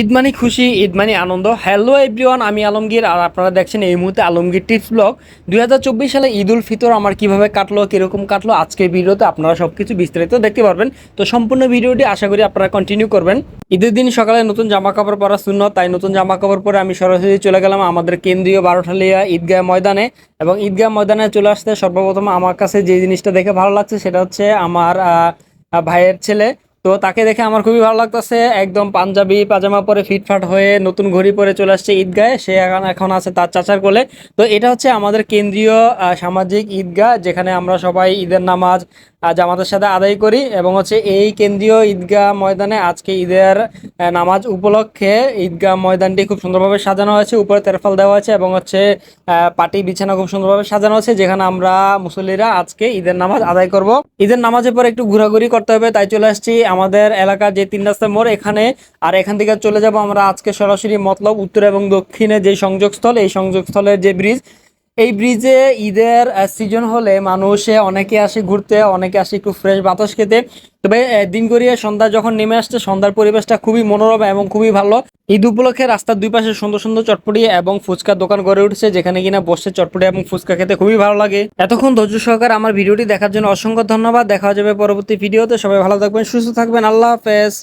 ঈদ মানে খুশি, ঈদ মানে আনন্দ। হ্যালো এভরিওয়ান আমি আলমগীর আর আপনারা দেখছেন এই মুহূর্তে আলমগীর টিপস ব্লগ দুই হাজার চব্বিশ সালে ঈদ উল ফিতর আমার কীভাবে কাটলো, কীরকম কাটলো, আজকের ভিডিওতে আপনারা সব কিছু বিস্তারিত দেখতে পারবেন। তো সম্পূর্ণ ভিডিওটি আশা করি আপনারা কন্টিনিউ করবেন। ঈদের দিন সকালে নতুন জামা কাপড় পরা শূন্য তাই নতুন জামা কাপড় পরে আমি সরাসরি চলে গেলাম আমাদের কেন্দ্রীয় বারোঠালিয়া ঈদগাহ ময়দানে। এবং ঈদগাহ ময়দানে চলে আসতে সর্বপ্রথম আমার কাছে যে জিনিসটা দেখে ভালো লাগছে, সেটা হচ্ছে আমার ভাইয়ের ছেলে। তো তাকে দেখে আমার খুবই ভালো লাগতেছে। একদম পাঞ্জাবি, পাজামা পরে ফিটফাট হয়ে নতুন ঘড়ি পরে চলে আসছে ঈদগাহে। সে এখন এখন আছে তার চাচার কোলে। তো এটা হচ্ছে আমাদের কেন্দ্রীয় সামাজিক ঈদগাহ, যেখানে আমরা সবাই ঈদের নামাজ জামাতের সাথে আদায় করি এবং হচ্ছে এই কেন্দ্রীয় ঈদগাহ ময়দানে আজকে ঈদের নামাজ উপলক্ষে ঈদগাহ ময়দানটি খুব সুন্দরভাবে সাজানো হয়েছে। উপরে তেরফাল দেওয়া হয়েছে এবং হচ্ছে পাটি বিছানা খুব সুন্দরভাবে সাজানো আছে যেখানে আমরা মুসল্লিরা আজকে ঈদের নামাজ আদায় করব। ঈদের নামাজের পর একটু ঘোরাঘুরি করতে হবে, তাই চলে আসছি আমাদের এলাকার যে তিন রাস্তার মোড় এখানে। আর এখান থেকে চলে যাব আমরা আজকে সরাসরি মতলব উত্তর এবং দক্ষিণে যে সংযোগস্থল, এই সংযোগস্থলের যে ব্রিজ এই ব্রিজে ঈদের সিজন হলে মানুষে অনেকে আসে ঘুরতে, অনেকে আসে একটু ফ্রেশ বাতাস খেতে। তবে দিন গড়িয়ে সন্ধ্যা যখন নেমে আসছে, সন্ধ্যার পরিবেশটা খুবই মনোরম এবং খুবই ভালো। ঈদ উপলক্ষে রাস্তার দুই পাশে সুন্দর সুন্দর চটপটি এবং ফুচকার দোকান গড়ে উঠছে, যেখানে কিনা বসে চটপটি এবং ফুচকা খেতে খুবই ভালো লাগে। এতক্ষণ ধৈর্য সহকারে আমার ভিডিওটি দেখার জন্য অসংখ্য ধন্যবাদ। দেখা যাবে পরবর্তী ভিডিওতে। সবাই ভালো থাকবেন, সুস্থ থাকবেন। আল্লাহ হাফেজ।